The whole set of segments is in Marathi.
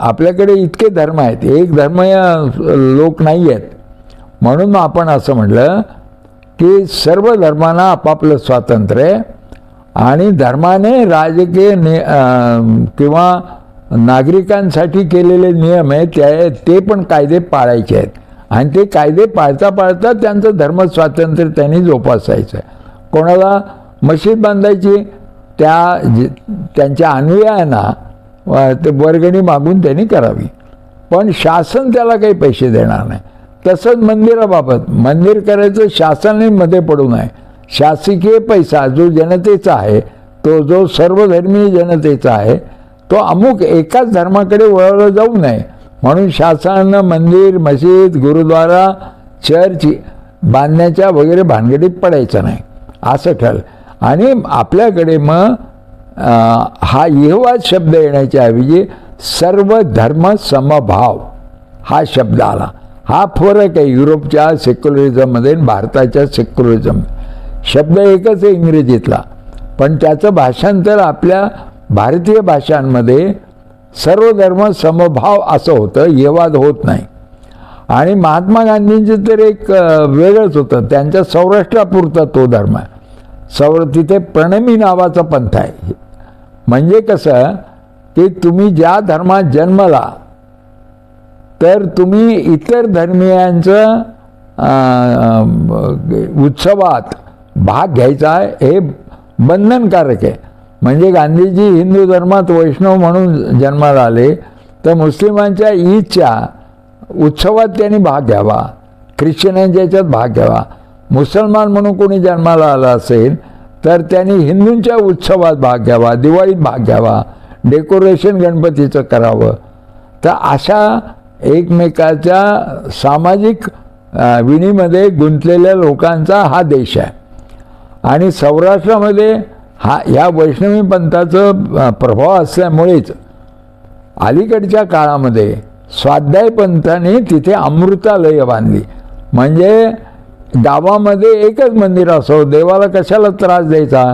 आपल्याकडे इतके धर्म आहेत एक धर्म लोक नाही आहेत म्हणून आपण असं म्हटलं की सर्व धर्मांना आपापलं स्वातंत्र्य आहे आणि धर्माने राजकीय नि किंवा नागरिकांसाठी केलेले नियम आहेत त्या ते पण कायदे पाळायचे आहेत. आणि ते कायदे पाळता पाळता त्यांचं धर्म स्वातंत्र्य त्यांनी जोपासायचं आहे. कोणाला मशीद बांधायची त्या जे- त्यांच्या अनुयायांना ते वर्गणी मागून त्यांनी करावी. पण शासन त्याला काही पैसे देणार नाही. तसंच मंदिराबाबत मंदिर करायचं शासनही मध्ये पडू नये. शासकीय पैसा जो जनतेचा आहे तो जो सर्वधर्मीय जनतेचा आहे तो अमुक एकाच धर्माकडे वळवला जाऊ नये. म्हणून शासनानं मंदिर मशीद गुरुद्वारा चर्च बांधण्याच्या वगैरे भानगडीत पडायचं नाही. असं ठरलं. आणि आपल्याकडे मग हा येवा शब्द येण्याच्या ऐवजी सर्व धर्म समभाव हा शब्द आला. हा फरक आहे युरोपच्या सेक्युलरिझममध्ये आणि भारताच्या सेक्युलरिझम. शब्द एकच आहे इंग्रजीतला. पण त्याचं भाषांतर आपल्या भारतीय भाषांमध्ये सर्व धर्म समभाव असं होतं येवाद होत नाही. आणि महात्मा गांधींचं तर एक वेगळंच होतं. त्यांच्या सौराष्ट्रापुरता तो धर्म आहे. सौर तिथे प्रणमी नावाचा पंथ आहे. म्हणजे कसं की तुम्ही ज्या धर्मात जन्मला तर तुम्ही इतर धर्मियांचं उत्सवात भाग घ्यायचा हे बंधनकारक आहे. म्हणजे गांधीजी हिंदू धर्मात वैष्णव म्हणून जन्माला आले तर मुस्लिमांच्या ईदच्या उत्सवात त्यांनी भाग घ्यावा ख्रिश्चनांच्या याच्यात भाग घ्यावा. मुसलमान म्हणून कोणी जन्माला आला असेल तर त्यांनी हिंदूंच्या उत्सवात भाग घ्यावा दिवाळीत भाग घ्यावा डेकोरेशन गणपतीचं करावं. तर अशा एकमेकाच्या सामाजिक विणीमध्ये गुंतलेल्या लोकांचा हा देश आहे. आणि सौराष्ट्रामध्ये हा ह्या वैष्णवी पंथाचं प्रभाव असल्यामुळेच अलीकडच्या काळामध्ये स्वाध्याय पंथाने तिथे अमृतालय बांधली. म्हणजे गावामध्ये एकच मंदिर असो देवाला कशाला त्रास द्यायचा?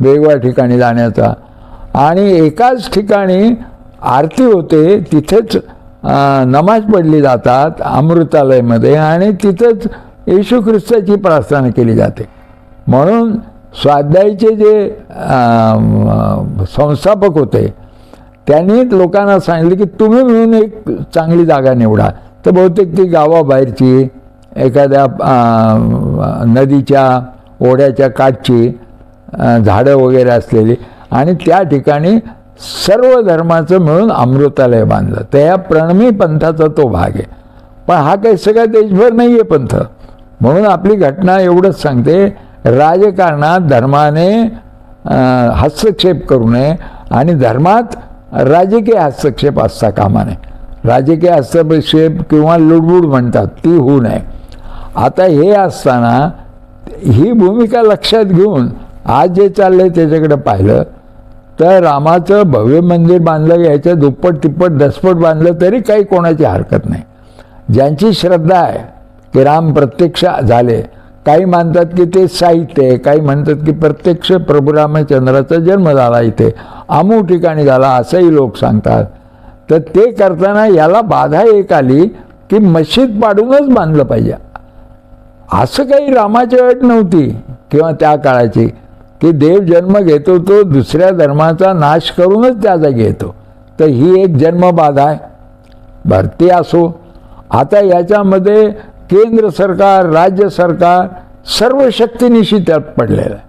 वेगवेगळ्या ठिकाणी जाण्याचा. आणि एकाच ठिकाणी आरती होते तिथेच नमाज पडली जातात अमृतालयमध्ये आणि तिथंच येशू ख्रिस्ताची प्रार्थना केली जाते. म्हणून स्वाध्यायचे जे संस्थापक होते त्यांनी लोकांना सांगितलं की तुम्ही मिळून एक चांगली जागा निवडा. तर बहुतेक ती गावाबाहेरची एखाद्या नदीच्या ओढ्याच्या काठची झाडं वगैरे असलेली आणि त्या ठिकाणी सर्व धर्माचं मिळून अमृतालय बांधलं. तर या प्रणमी पंथाचा तो भाग आहे. पण हा काही सगळा देशभर नाही आहे पंथ. म्हणून आपली घटना एवढंच सांगते राजकारणात धर्माने हस्तक्षेप करू नये आणि धर्मात राजकीय हस्तक्षेप असता कामा नये. राजकीय हस्तक्षेप किंवा लुडबुड म्हणतात ती होऊ नये. आता हे असताना ही भूमिका लक्षात घेऊन आज जे चाललंय त्याच्याकडे पाहिलं तर रामाचं भव्य मंदिर बांधलं याच्या दुप्पट तिप्पट दसपट बांधलं तरी काही कोणाची हरकत नाही. ज्यांची श्रद्धा आहे की राम प्रत्यक्ष झाले काही मानतात की ते साहित्य आहे काही म्हणतात की प्रत्यक्ष प्रभू रामचंद्राचा जन्म झाला इथे अमूक ठिकाणी झाला असंही लोक सांगतात. तर ते करताना याला बाधा एक आली की मशीद पाडूनच बांधलं पाहिजे. असं काही रामाची अट नव्हती किंवा त्या काळाची की देव जन्म घेतो तो दुसऱ्या धर्माचा नाश करूनच त्या जागी येतो. तर ही एक जन्मबाधा आहे. भरती असो. आता याच्यामध्ये केंद्र सरकार राज्य सरकार सर्व शक्तीनिशी त्यात पडलेलं आहे.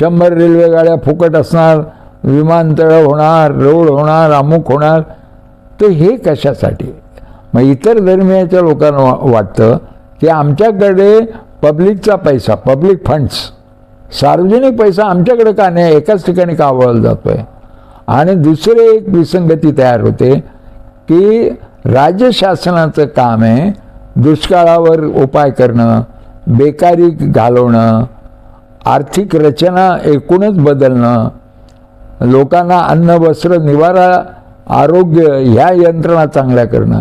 शंभर रेल्वे गाड्या फुकट असणार विमानतळं होणार रोड होणार अमुक होणार. तर हे कशासाठी? मग इतर धर्मियाच्या लोकांना वा- वाटतं की आमच्याकडे पब्लिकचा पैसा पब्लिक फंड्स सार्वजनिक पैसा आमच्याकडे का नाही एकाच ठिकाणी का वळला जातो आहे आणि दुसरे एक विसंगती तयार होते की राज्य शासनाचं काम आहे दुष्काळावर उपाय करणं बेकारी घालवणं आर्थिक रचना एकूणच बदलणं लोकांना अन्न वस्त्र निवारा आरोग्य ह्या यंत्रणा चांगल्या करणं.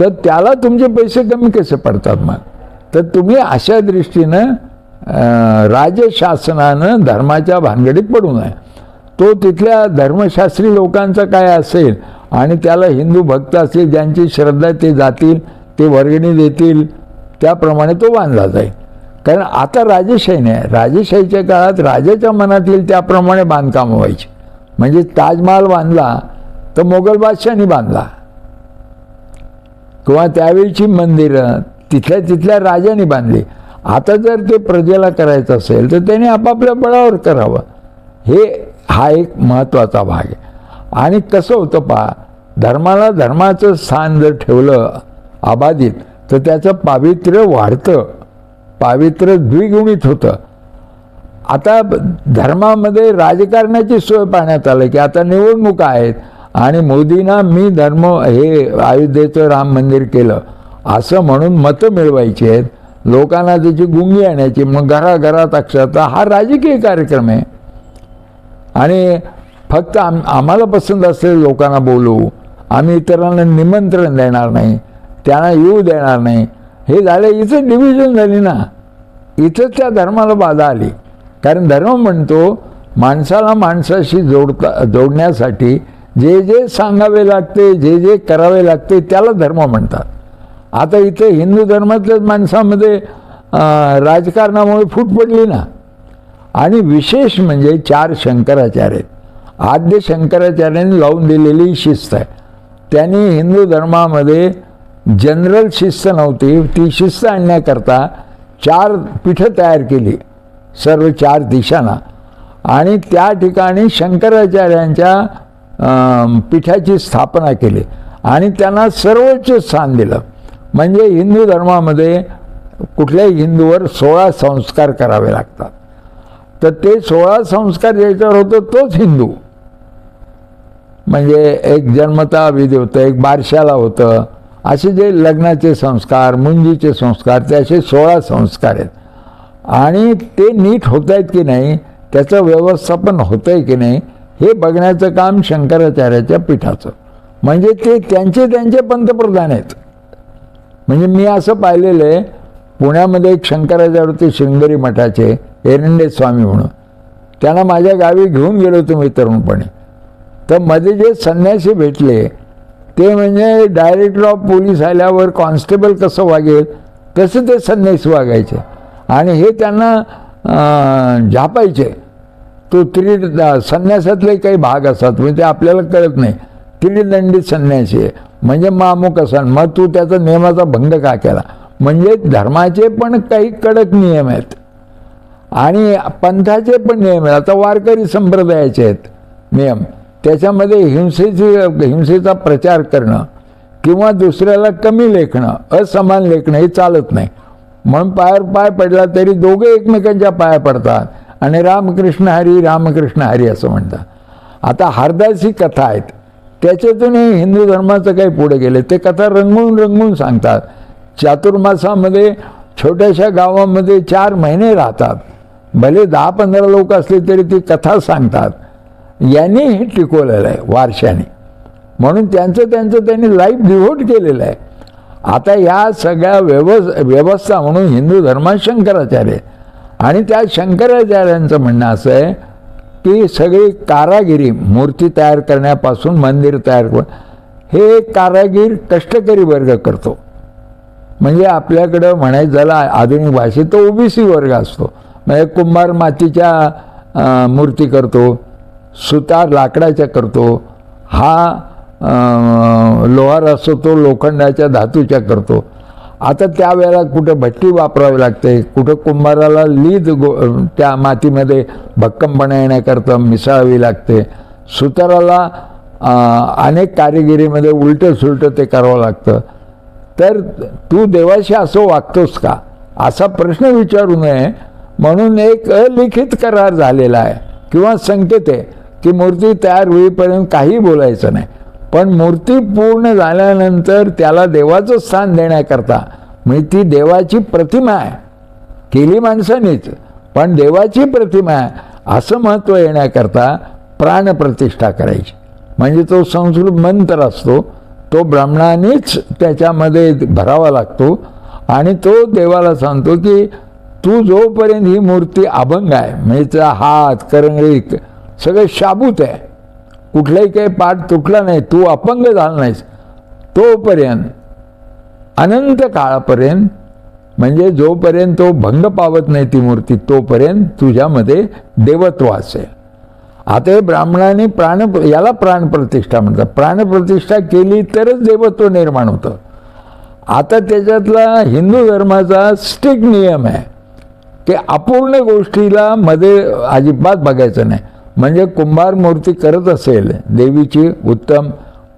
तर त्याला तुमचे पैसे कमी कसे पडतात मग? तर तुम्ही अशा दृष्टीनं राजशासनानं धर्माच्या भानगडीत पडू नये. तो तिथल्या धर्मशास्त्री लोकांचा काय असेल आणि त्याला हिंदू भक्त असतील ज्यांची श्रद्धा ते जातील ते वर्गणी देतील त्याप्रमाणे तो बांधला जाईल. कारण आता राजेशाही नाही. राजेशाहीच्या काळात राजाच्या मनात येईल त्याप्रमाणे बांधकामं व्हायची. म्हणजे ताजमहाल बांधला तर मोगल बादशाहनी बांधला. किंवा त्यावेळीची मंदिरं तिथल्या तिथल्या राजाने बांधली. आता जर ते प्रजेला करायचं असेल तर त्याने आपापल्या बळावर करावं. हे हा एक महत्त्वाचा भाग आहे. आणि कसं होतं पहा धर्माला धर्माचं स्थान जर ठेवलं अबाधित तर त्याचं पावित्र्य वाढतं. पावित्र्य द्विगुणित होतं. आता धर्मामध्ये राजकारणाची सोय पाहण्यात आलं की आता निवडणुका आहेत आणि मोदींना मी धर्म हे अयोध्येचं राम मंदिर केलं. असं म्हणून मतं मिळवायची आहेत. लोकांना त्याची गुंगी आणायची. मग घराघरात अक्षरता हा राजकीय कार्यक्रम आहे. आणि फक्त आम आम्हाला पसंत असलेल्या लोकांना बोलू. आम्ही इतरांना निमंत्रण देणार नाही. त्यांना येऊ देणार नाही. हे झालं इथं डिव्हिजन झाली ना. इथंच त्या धर्माला बाधा आली. कारण धर्म म्हणतो माणसाला माणसाशी जोडता जोडण्यासाठी जे जे सांगावे लागते जे जे करावे लागते त्याला धर्म म्हणतात. आता इथे हिंदू धर्मातल्याच माणसामध्ये राजकारणामुळे फूट पडली ना. आणि विशेष म्हणजे चार शंकराचार्य आहेत. आद्य शंकराचार्यांनी लावून दिलेली शिस्त आहे. त्यांनी हिंदू धर्मामध्ये जनरल शिस्त नव्हती ती शिस्त आणण्याकरता चार पीठं तयार केली सर्व चार दिशांना. आणि त्या ठिकाणी शंकराचार्यांच्या पीठाची स्थापना केली. आणि त्यांना सर्वोच्च स्थान दिलं. म्हणजे हिंदू धर्मामध्ये कुठल्याही हिंदूवर सोळा संस्कार करावे लागतात. तर ते सोळा संस्कार ज्याच्यावर होतो तोच हिंदू. म्हणजे एक जन्मता विधी होतं एक बारशाला होतं. असे जे लग्नाचे संस्कार मुंजीचे संस्कार ते असे सोळा संस्कार आहेत. आणि ते नीट होत आहेत की नाही त्याचं व्यवस्थापन होतं आहे की नाही हे बघण्याचं काम शंकराचार्याच्या पीठाचं. म्हणजे ते त्यांचे त्यांचे पंतप्रधान आहेत. म्हणजे मी असं पाहिलेलं आहे पुण्यामध्ये एक शंकराचार्य होते शृंगेरी मठाचे एरंडे स्वामी म्हणून. त्यांना माझ्या गावी घेऊन गेलो होतो मी तरुणपणी. तर मध्ये जे संन्यासी भेटले ते म्हणजे डायरेक्टर ऑफ पोलीस आल्यावर कॉन्स्टेबल कसं वागेल तसं ते संन्यासी वागायचे. आणि हे त्यांना झापायचे. तो त्रि संन्यासातले काही भाग असतात म्हणजे ते आपल्याला कळत नाही. त्रिदंडित संन्यासी आहे. म्हणजे मामुक असा मग तू त्याचा नियमाचा भंग का केला? म्हणजे धर्माचे पण काही कडक नियम आहेत. आणि पंथाचे पण नियम आहेत. आता वारकरी संप्रदायाचे आहेत नियम. त्याच्यामध्ये हिंसेची हिंसेचा प्रचार करणं किंवा दुसऱ्याला कमी लेखणं असमान लेखणं हे चालत नाही. म्हणून पायावर पाय पडला तरी दोघे एकमेकांच्या पाया पडतात. आणि रामकृष्ण हरी रामकृष्ण हरी असं म्हणतात. आता हरदास ही कथा आहेत. त्याच्यातूनही हिंदू धर्माचं काही पुढे गेले. ते कथा रंगवून रंगवून सांगतात. चातुर्मासामध्ये छोट्याशा गावामध्ये चार महिने राहतात. भले दहा पंधरा लोक असले तरी ती कथा सांगतात. यांनी हे टिकवलेलं आहे वारशाने. म्हणून त्यांचं त्यांचं त्यांनी लाईफ डिव्होट केलेलं आहे. आता या सगळ्या व्यवस् व्यवस्था म्हणून हिंदू धर्मात शंकराचार्य. आणि त्या शंकराचार्यांचं म्हणणं असं आहे की सगळी कारागिरी मूर्ती तयार करण्यापासून मंदिर तयार करून हे कारागीर कष्टकरी वर्ग करतो. म्हणजे आपल्याकडं म्हणायचं झालं आधुनिक भाषेत तो ओबीसी वर्ग असतो. म्हणजे कुंभार मातीच्या मूर्ती करतो सुतार लाकडाच्या करतो हा लोहार असतो तो लोखंडाच्या धातूच्या करतो. आता त्यावेळेला कुठं भट्टी वापरावी लागते कुठं कुंभाराला लीद गो त्या मातीमध्ये भक्कमपणा येण्याकरता मिसळावी लागते. सुताराला अनेक कारिगिरीमध्ये उलटं सुलटं ते करावं लागतं. तर तू देवाशी असं वागतोस का? असा प्रश्न विचारू नये. म्हणून एक अलिखित करार झालेला आहे. किंवा संकेत आहे की मूर्ती तयार होईपर्यंत काही बोलायचं नाही. पण मूर्ती पूर्ण झाल्यानंतर त्याला देवाचं स्थान देण्याकरता म्हणजे ती देवाची प्रतिमा आहे. केली माणसानेच पण देवाची प्रतिमा आहे असं महत्त्व येण्याकरता प्राणप्रतिष्ठा करायची. म्हणजे तो संस्कृत मंत्र असतो तो ब्राह्मणानेच त्याच्यामध्ये भरावा लागतो आणि तो देवाला सांगतो की तू जोपर्यंत ही मूर्ती अभंग आहे म्हणजे हात करंगळी सगळं शाबूत आहे कुठलाही काही पाठ तुटला नाही तू अपंग झाला नाहीस. तोपर्यंत अनंत काळापर्यंत म्हणजे जोपर्यंत तो भंग पावत नाही ती मूर्ती तोपर्यंत तुझ्यामध्ये देवत्व असेल आता हे ब्राह्मणाने प्राण याला प्राणप्रतिष्ठा म्हणतात. प्राणप्रतिष्ठा केली तरच देवत्व निर्माण होतं. आता त्याच्यातला हिंदू धर्माचा स्ट्रिक्ट नियम आहे की अपूर्ण गोष्टीला मध्ये अजिबात बघायचं नाही. म्हणजे कुंभार मूर्ती करत असेल देवीची उत्तम.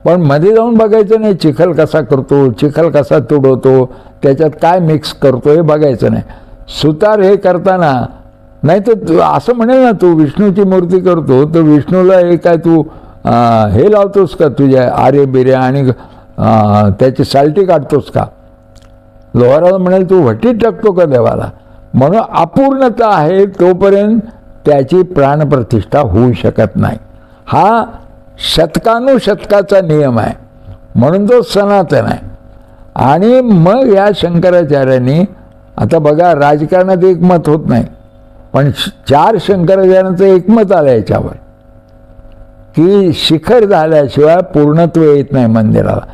पण मध्ये जाऊन बघायचं नाही चिखल कसा करतो चिखल कसा तुडवतो त्याच्यात काय मिक्स करतो हे बघायचं नाही. सुतार हे करताना नाही तर असं म्हणेल ना तू विष्णूची मूर्ती करतो तर विष्णूला हे काय तू हे लावतोस का तुझ्या आरे बिऱ्या आणि त्याची सालटी काढतोस का? लोहाराला म्हणेल तू वटीत टाकतो का देवाला? म्हणून अपूर्णता आहे तोपर्यंत त्याची प्राणप्रतिष्ठा होऊ शकत नाही. हा शतकानुशतकाचा नियम आहे. म्हणून तो सनातन आहे. आणि मग या शंकराचार्यांनी आता बघा राजकारणात एकमत होत नाही. पण श- चार शंकराचार्यांचं एकमत आलं याच्यावर. की शिखर झाल्याशिवाय पूर्णत्व येत नाही मंदिराला.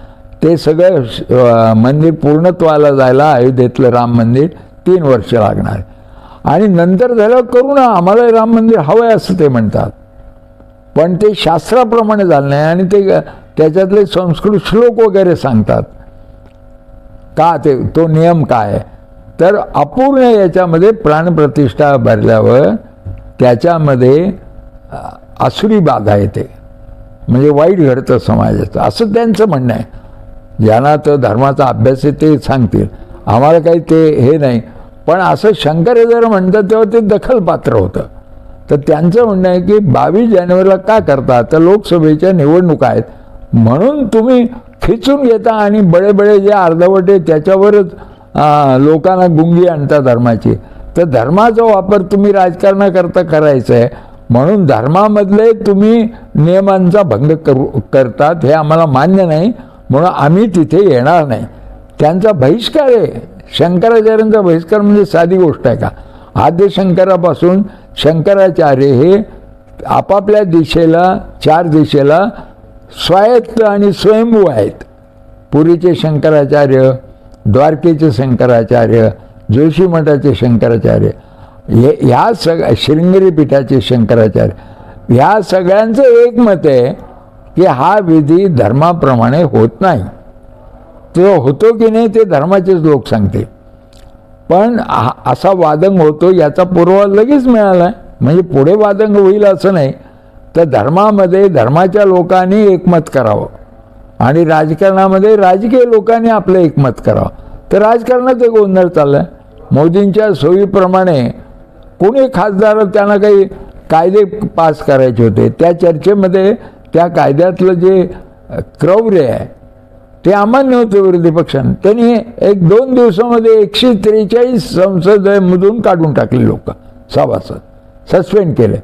ते सगळं मंदिर पूर्णत्वाला जायला अयोध्येतलं राम मंदिर तीन वर्ष लागणार आणि नंतर झालं करू ना आम्हाला राम मंदिर हवं आहे असं ते म्हणतात. पण ते शास्त्राप्रमाणे झालं नाही आणि ते त्याच्यातले संस्कृत श्लोक वगैरे सांगतात. का ते तो नियम काय आहे? तर अपूर्ण याच्यामध्ये प्राणप्रतिष्ठा भरल्यावर त्याच्यामध्ये असुरी बाधा येते म्हणजे वाईट घडतं समाजाचं. असं त्यांचं म्हणणं आहे. ज्यांना तर धर्माचा अभ्यास आहे ते सांगतील. आम्हाला काही ते हे नाही. पण असं शंकर जर म्हणतात तेव्हा ते दखलपात्र होतं. तर त्यांचं म्हणणं आहे की बावीस जानेवारीला का करता तर लोकसभेच्या निवडणुका आहेत. म्हणून तुम्ही खिचून घेता आणि बड़े बड़े जे अर्धवटे त्याच्यावरच लोकांना गुंगी आणता धर्माची. तर धर्माचा वापर तुम्ही राजकारणाकरता करायचा आहे. म्हणून धर्मामधले तुम्ही नियमांचा भंग करू करतात हे आम्हाला मान्य नाही. म्हणून आम्ही तिथे येणार नाही. त्यांचा बहिष्कार आहे. शंकराचार्यांचा बहिष्कार म्हणजे साधी गोष्ट आहे का? आद्य शंकरापासून शंकराचार्य हे आपापल्या दिशेला चार दिशेला स्वायत्त आणि स्वयंभू आहेत. पुरीचे शंकराचार्य द्वारकेचे शंकराचार्य जोशी मठाचे शंकराचार्य हे ह्या सग शृंगरी पीठाचे शंकराचार्य ह्या सगळ्यांचं एक मत आहे की हा विधी धर्माप्रमाणे होत नाही. तो होतो की नाही ते धर्माचेच लोक सांगते. पण असा वादंग होतो याचा पुरावा लगेच मिळाला म्हणजे पुढे वादंग होईल असं नाही. तर धर्मामध्ये धर्माच्या लोकांनी एकमत करावं. आणि राजकारणामध्ये राजकीय लोकांनी आपलं एकमत करावं. तर राजकारणात एक गोंधळ चाललाय. मोदींच्या सोयीप्रमाणे कोणी खासदार त्यांना काही कायदे पास करायचे होते त्या चर्चेमध्ये त्या कायद्यातलं जे क्रौर्य आहे ते अमान्य होते विरोधी पक्षांनी. त्यांनी एक दोन दिवसामध्ये एकशे त्रेचाळीस संसदेमधून काढून टाकले लोक सभासद. सस्पेंड केले.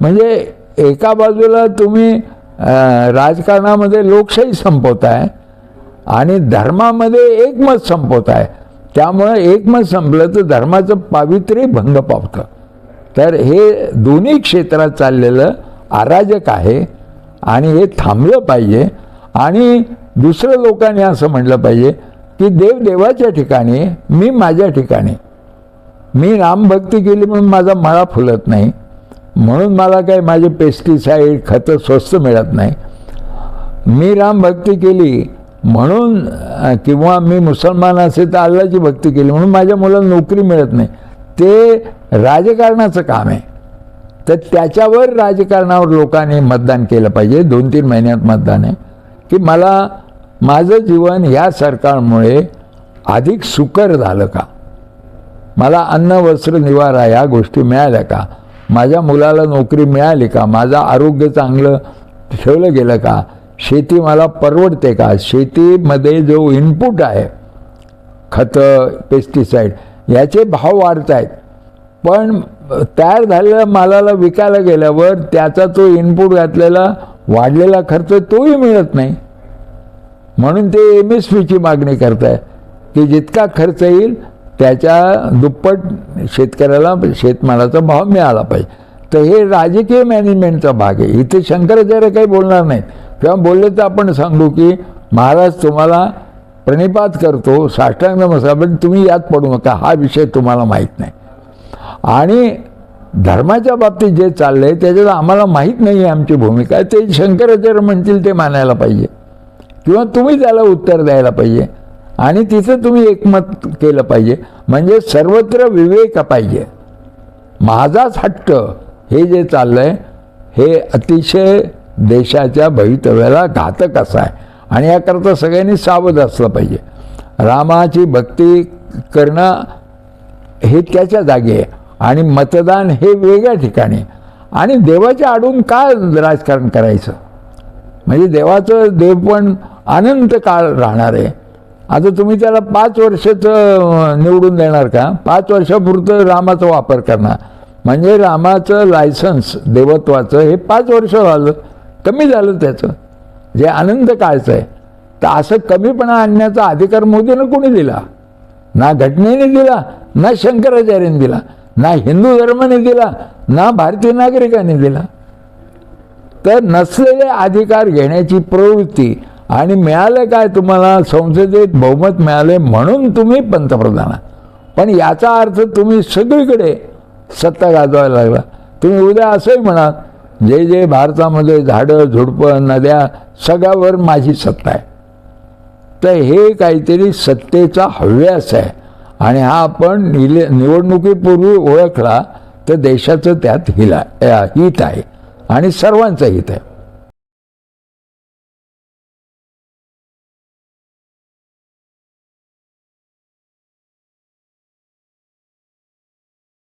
म्हणजे एका बाजूला तुम्ही राजकारणामध्ये लोकशाही संपवताय आणि धर्मामध्ये एकमत संपवताय. त्यामुळं एकमत संपलं तर धर्माचं पावित्र्य भंग पावतं. तर हे दोन्ही क्षेत्रात चाललेलं अराजक आहे आणि हे थांबलं पाहिजे. आणि दुसरं लोकांनी असं म्हटलं पाहिजे की देव देवाच्या ठिकाणी मी माझ्या ठिकाणी. मी रामभक्ती केली म्हणून माझा मळा फुलत नाही. म्हणून मला काय माझे पेस्टिसाईड खतं स्वस्त मिळत नाही. मी रामभक्ती केली म्हणून किंवा मी मुसलमान असेल तर अल्लाची भक्ती केली म्हणून माझ्या मुलाला नोकरी मिळत नाही. ते राजकारणाचं काम आहे. तर त्याच्यावर राजकारणावर लोकांनी मतदान केलं पाहिजे. दोन तीन महिन्यात मतदान आहे. की मला माझं जीवन या सरकारमुळे अधिक सुकर झालं का? मला अन्न वस्त्र निवारा या गोष्टी मिळाल्या का? माझ्या मुलाला नोकरी मिळाली का? माझं आरोग्य चांगलं ठेवलं गेलं का? शेती मला परवडते का? शेतीमध्ये जो इनपुट आहे खतं पेस्टिसाईड याचे भाव वाढत आहेत. पण तयार झालेल्या मालाला विकायला गेल्यावर त्याचा तो इनपुट घातलेला वाढलेला खर्च तोही मिळत नाही. म्हणून ते एम एस पीची मागणी करताय. की जितका खर्च येईल त्याच्या दुप्पट शेतकऱ्याला शेतमालाचा भाव मिळाला पाहिजे. तर हे राजकीय मॅनेजमेंटचा भाग आहे. इथे शंकराचार्य काही बोलणार नाहीत किंवा बोलले तर आपण सांगू की महाराज तुम्हाला प्रणिपात करतो साष्टांग नमस्कार पण तुम्ही यात पडू नका हा विषय तुम्हाला माहीत नाही. आणि धर्माच्या बाबतीत जे चाललं आहे त्याच्यात आम्हाला माहीत नाही आहे आमची भूमिका. ते शंकराचार्य म्हणतील ते मानायला पाहिजे. किंवा तुम्ही त्याला उत्तर द्यायला पाहिजे. आणि तिथं तुम्ही एकमत केलं पाहिजे. म्हणजे सर्वत्र विवेक पाहिजे. माझाच हट्ट हे जे चाललं आहे हे अतिशय देशाच्या भवितव्याला घातक असं आहे. आणि याकरता सगळ्यांनी सावध असलं पाहिजे. रामाची भक्ती करणं हे त्याच्या जागी आहे. आणि मतदान हे वेगळ्या ठिकाणी. आणि देवाच्या आडून का राजकारण करायचं? म्हणजे देवाचं देव पण अनंत काळ राहणार आहे. आता तुम्ही त्याला पाच वर्षाचं निवडून देणार का? पाच वर्षापुरतं रामाचा वापर करणार. म्हणजे रामाचं लायसन्स देवत्वाचं हे पाच वर्ष झालं. कमी झालं त्याचं. जे अनंत काळचं आहे. तर असं कमीपणा आणण्याचा अधिकार मोदीनं कोणी दिला? ना घटनेने दिला ना शंकराचार्याने दिला ना हिंदू धर्माने दिला ना भारतीय नागरिकांनी दिला. तर नसलेले अधिकार घेण्याची प्रवृत्ती. आणि मिळालं काय तुम्हाला? संसदेत बहुमत मिळाले म्हणून तुम्ही पंतप्रधान. पण याचा अर्थ तुम्ही सगळीकडे सत्ता गाजवायला लागला. तुम्ही उद्या असंही म्हणा जे जे भारतामध्ये झाडं झुडपं नद्या सगळ्यावर माझी सत्ता आहे. तर हे काहीतरी सत्तेचा हव्यास आहे. आणि हा आपण निले निवडणुकीपूर्वी ओळखला तर देशाचं त्यात हिला हित आहे. आणि सर्वांचं हित आहे.